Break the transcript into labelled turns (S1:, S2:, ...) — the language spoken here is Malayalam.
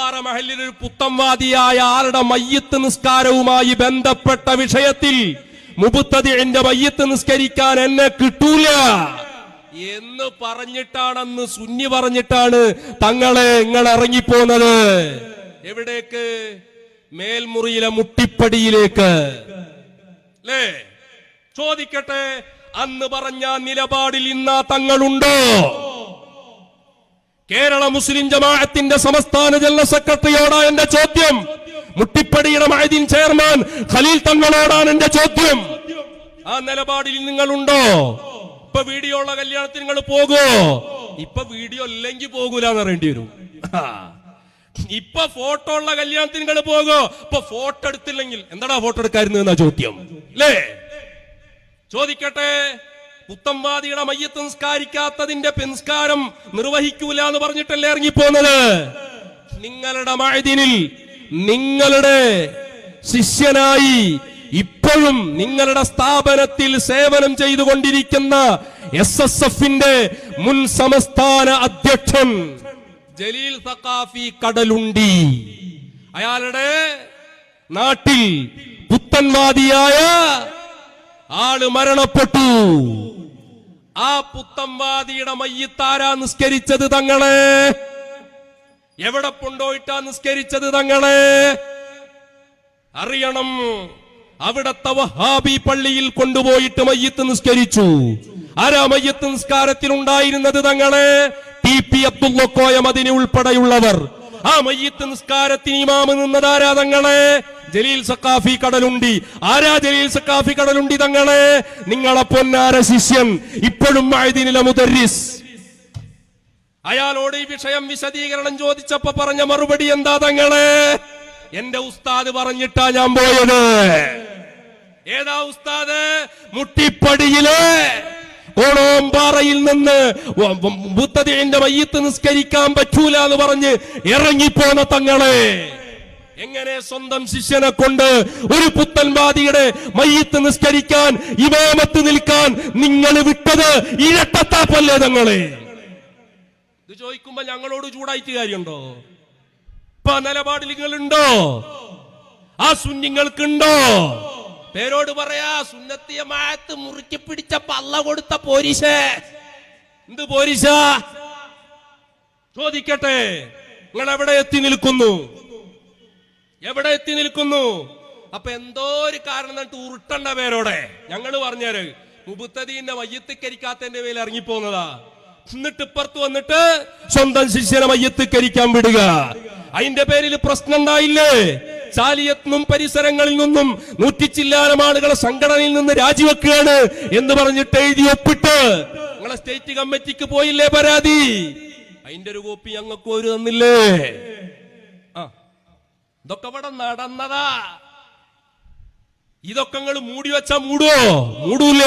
S1: ഒരു പുത്തംവാദിയായ ആരുടെ മയ്യത്ത് നിസ്കാരവുമായി ബന്ധപ്പെട്ട വിഷയത്തിൽ മുബുത്തതിന്റെ മയ്യത്ത് നിസ്കരിക്കാൻ എന്നെ കിട്ടൂല. എന്ന് പറഞ്ഞിട്ടാണെന്ന് സുന്നി പറഞ്ഞിട്ടാണ് തങ്ങളെ നിങ്ങൾ ഇറങ്ങിപ്പോന്നത്. എവിടേക്ക്? മേൽമുറിയിലെ മുട്ടിപ്പടിയിലേക്ക്. അല്ലേ ചോദിക്കട്ടെ അന്ന് പറഞ്ഞ നിലപാടിൽ ഇന്നാ തങ്ങളുണ്ടോ? കേരള മുസ്ലിം ജമാഅത്തിന്റെ സംസ്ഥാന ജനറൽ സെക്രട്ടറിയോടാ എന്റെ ചോദ്യം. മുട്ടിപ്പടിയുടെ മഹദീൻ ചെയർമാൻ ഖലീൽ തങ്ങളോടാണ് എന്റെ ചോദ്യം. ആ നിലപാടിൽ നിങ്ങളുണ്ടോ? ഇപ്പൊ വീഡിയോ ഉള്ള കല്യാണത്തിന് നിങ്ങൾ പോകുമോ ഇപ്പൊ വീഡിയോ ഇല്ലെങ്കിൽ പോകൂല എന്ന് പറയേണ്ടി വരും. ഇപ്പൊ ഫോട്ടോ ഉള്ള കല്യാണത്തിന് നിങ്ങൾ പോകുമോ ഇപ്പൊ ഫോട്ടോ എടുത്തില്ലെങ്കിൽ എന്താടാ ഫോട്ടോ എടുക്കായിരുന്നു എന്നാ ചോദ്യം? അല്ലേ ചോദിക്കട്ടെ. പുത്തംവാദിയുടെ മയ്യത്ത് നിസ്കാരിക്കാത്തതിന്റെ പെൻസ്കാരം നിർവഹിക്കൂല എന്ന് പറഞ്ഞിട്ടല്ലേ ഇറങ്ങിപ്പോന്നത്? നിങ്ങളുടെ മഴദിനിൽ നിങ്ങളുടെ ശിഷ്യനായി ഇപ്പോഴും നിങ്ങളുടെ സ്ഥാപനത്തിൽ സേവനം ചെയ്തുകൊണ്ടിരിക്കുന്ന എസ് എസ് എഫിന്റെ മുൻ സംസ്ഥാന അധ്യക്ഷൻ ജലീൽ സഖാഫി കടലുണ്ടി. അയാളുടെ നാട്ടിൽ പുത്തൻവാദിയായ ആൾ മരണപ്പെട്ടു. ആ പുത്തംവാദിയുടെ മയ്യത്താരാ നിസ്കരിച്ചത് തങ്ങളെ? എവിടെ കൊണ്ടോയിട്ടാ നിസ്കരിച്ചത് തങ്ങളെ? അറിയണം അവിടത്തെ വഹാബി പള്ളിയിൽ കൊണ്ടുപോയിട്ട് മയ്യത്ത് നിസ്കരിച്ചു. ആരാ മയ്യത്ത് നിസ്കാരത്തിൽ ഉണ്ടായിരുന്നത് തങ്ങളെ? ടി പി അബ്ദുള്ളക്കോയ മദിനി ഉൾപ്പെടെയുള്ളവർ. ആ മയ്യത്ത് നിസ്കാരത്തിന് ഇമാമ് നിന്നതാരാ തങ്ങളെ? ജലീൽ സക്കാഫി കടലുണ്ടി. ആരാ ജലീൽ സക്കാഫി കടലുണ്ടി തങ്ങളെ? നിങ്ങളെ പൊന്നാര ശിഷ്യൻ ഇപ്പോഴും മഴദിനിലെ മുദരിസ്. അയാളോട് ഈ വിഷയം വിശദീകരണം ചോദിച്ചപ്പോ പറഞ്ഞ മറുപടി എന്താ തങ്ങളെ? എന്റെ ഉസ്താദ് പറഞ്ഞിട്ടാ ഞാൻ പോയത്. ഏതാ ഉസ്താദ്? മുട്ടിപ്പടിയിലെ കോണോമ്പാറയിൽ നിന്ന് ബുദ്ധദേന്റെ മയ്യത്ത് നിസ്കരിക്കാൻ പറ്റൂല എന്ന് പറഞ്ഞ് ഇറങ്ങിപ്പോന്ന തങ്ങളെ. എങ്ങനെ സ്വന്തം ശിഷ്യനെ കൊണ്ട് ഒരു പുത്തൻവാദിയുടെ മയ്യത്ത് നിസ്കരിക്കാൻ ഇമാമത്ത് നിൽക്കാൻ നിങ്ങൾ വിട്ടത് ഇരട്ടത്താപ്പല്ലേ തങ്ങളെ. ഇത് ചോദിക്കുമ്പോ ഞങ്ങളോട് ചൂടായിട്ട് കാര്യമുണ്ടോ? ഇപ്പൊ നിലപാടിൽ നിങ്ങളുണ്ടോ ആ സുന്നിങ്ങൾക്കുണ്ടോ പേരോട് പറയാ സുന്നത്തിയ മായത്ത് മുറുക്കി പിടിച്ച പള്ള കൊടുത്ത പോരിശ. എന്ത് പോരിശ? ചോദിക്കട്ടെ നിങ്ങൾ എവിടെ എത്തി നിൽക്കുന്നു? എവിടെ എത്തി നിൽക്കുന്നു? അപ്പൊ എന്തോ ഒരു കാരണം എന്നിട്ട് ഉരുട്ടണ്ട പേരോടെ. ഞങ്ങൾ പറഞ്ഞാൽ മുബുത്തദീന്റെ മയ്യത്തിക്കരിക്കാത്തന്റെ മേലെ ഇറങ്ങിപ്പോന്നതാ. എന്നിട്ട് ഇപ്പുറത്ത് വന്നിട്ട് സ്വന്തം ശിഷ്യനെ മയ്യത്തിക്കരിക്കാൻ വിടുക. അതിന്റെ പേരിൽ പ്രശ്നം ഉണ്ടായില്ലേ? ചാലിയത്തുനിന്നും പരിസരങ്ങളിൽ നിന്നും നൂറ്റിച്ചില്ലാനം ആളുകളെ സംഘടനയിൽ നിന്ന് രാജിവെക്കുകയാണ് എന്ന് പറഞ്ഞിട്ട് എഴുതി ഒപ്പിട്ട്. നിങ്ങളെ സ്റ്റേറ്റ് കമ്മിറ്റിക്ക് പോയില്ലേ പരാതി? അതിന്റെ ഒരു കോപ്പി ഞങ്ങൾക്ക് ഒരു തന്നില്ലേ? ആ ഇതൊക്കെ ഇവിടെ നടന്നതാ. ഇതൊക്കെ നിങ്ങൾ മൂടി വെച്ചാ മൂടുവോ? മൂടൂല.